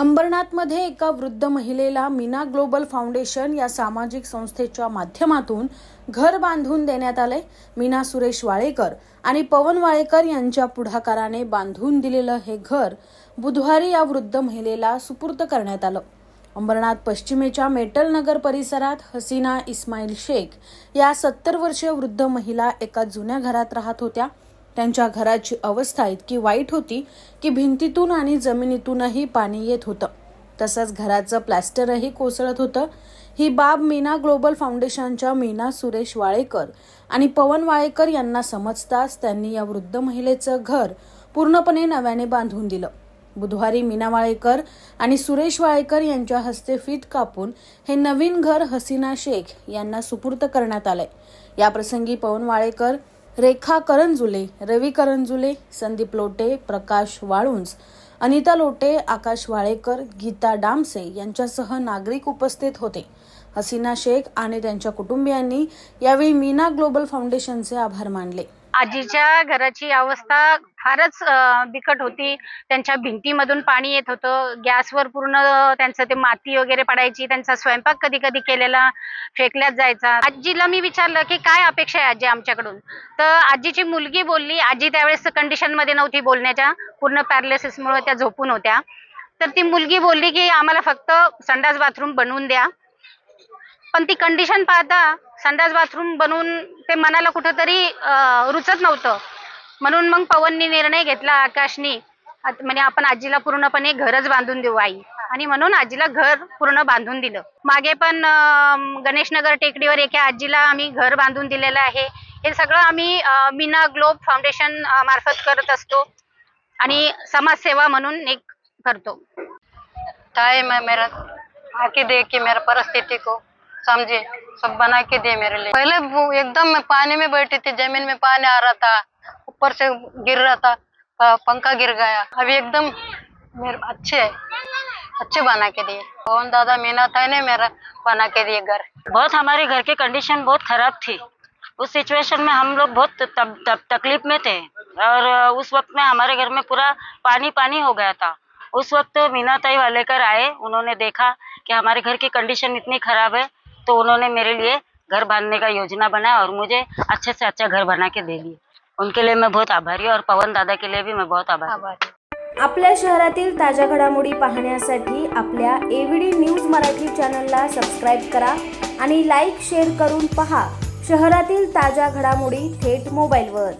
अंबरनाथमध्ये एका वृद्ध महिलेला मीना ग्लोबल फाउंडेशन या सामाजिक संस्थेच्या माध्यमातून घर बांधून देण्यात आले. मीना सुरेश वाळेकर आणि पवन वाळेकर यांच्या पुढाकाराने बांधून दिलेलं हे घर बुधवारी या वृद्ध महिलेला सुपूर्त करण्यात आलं. अंबरनाथ पश्चिमेच्या मेटल नगर परिसरात हसीना इस्माईल शेख या सत्तर वर्षीय वृद्ध महिला एका जुन्या घरात राहत होत्या. त्यांच्या घराची अवस्था इतकी वाईट होती की भिंतीतून आणि जमिनीतूनही पाणी येत होतं. तसंच घराचं प्लॅस्टरही कोसळत होतं. ही बाब मीना ग्लोबल फाउंडेशनच्या मीना सुरेश वाळेकर आणि पवन वाळेकर यांना समजताच त्यांनी या वृद्ध महिलेचं घर पूर्णपणे नव्याने बांधून दिलं. बुधवारी मीना वाळेकर आणि सुरेश वाळेकर यांच्या हस्ते फीत कापून हे नवीन घर हसीना शेख यांना सुपूर्द करण्यात आलंय. याप्रसंगी पवन वाळेकर रेखा करंजुले रवी करंजुले संदीप लोटे प्रकाश वाळुंज अनिता लोटे आकाश वाळेकर गीता डामसे यांच्यासह नागरिक उपस्थित होते. हसीना शेख आणि त्यांच्या कुटुंबियांनी यावेळी मीना ग्लोबल फाउंडेशनचे आभार मानले. आजीच्या घराची अवस्था फारच बिकट होती. त्यांच्या भिंतीमधून पाणी येत होतं. गॅसवर पूर्ण त्यांचं ते माती वगैरे पडायची. त्यांचा स्वयंपाक कधी कधी केलेला फेकल्यात जायचा. आजीला मी विचारलं की काय अपेक्षा आहे आजी आमच्याकडून? तर आजीची मुलगी बोलली आजी त्यावेळेस कंडिशनमध्ये नव्हती बोलण्याच्या. पूर्ण पॅरालिसिसमुळे त्या झोपून होत्या. तर ती मुलगी बोलली की आम्हाला फक्त संडास बाथरूम बनवून द्या. पण ती कंडिशन पाहता संडास बाथरूम बनवून ते मनाला कुठंतरी रुचत नव्हतं. म्हणून मग पवननी निर्णय घेतला आकाशनी. म्हणजे आपण आजीला पूर्णपणे घरच बांधून देऊ आई. आणि म्हणून आजीला घर पूर्ण बांधून दिलं. मागे पण गणेशनगर टेकडीवर एका आजीला आम्ही घर बांधून दिलेलं आहे. हे सगळं आम्ही मीना ग्लोब फाउंडेशन मार्फत करत असतो. आणि समाजसेवा म्हणून एक करतो. काय मैं मेरा आके देख के मेरा परिस्थिती को समझे? सब बना के दे मेरे लिए। पहले वो एकदम मैं पानी में बैठी थी ज़मीन में पानी आ रहा था ऊपर से गिर रहा था पंखा गिर गया। अभी एकदम मेरे अच्छे है अच्छे बना के दिए। कौन दादा मीना था ने मेरा बना के दिए घर। बहुत हमारे घर की कंडीशन बहुत खराब थी। उस सिचुएशन में हम लोग बहुत तब, तब, तकलीफ़ में थे। और उस वक्त में हमारे घर में पूरा पानी पानी हो गया था। उस वक्त मीना ताई वालेकर आए उन्होंने देखा कि हमारे घर की कंडीशन इतनी खराब है। तो उन्होंने मेरे लिए घर बांधने का योजना बनाया और मुझे अच्छे से अच्छा घर बना के दे दिए उनके लिए मैं बहुत आभारी और पवन दादा के लिए भी मैं बहुत आभारी आभार। आपल्या शहरातील ताज्या घडामोडी पाहण्यासाठी आपल्या एव्हीडी न्यूज मराठी चॅनलला सबस्क्राईब करा आणि लाईक शेअर करून पहा शहरातील ताज्या घडामोडी थेट मोबाईलवर.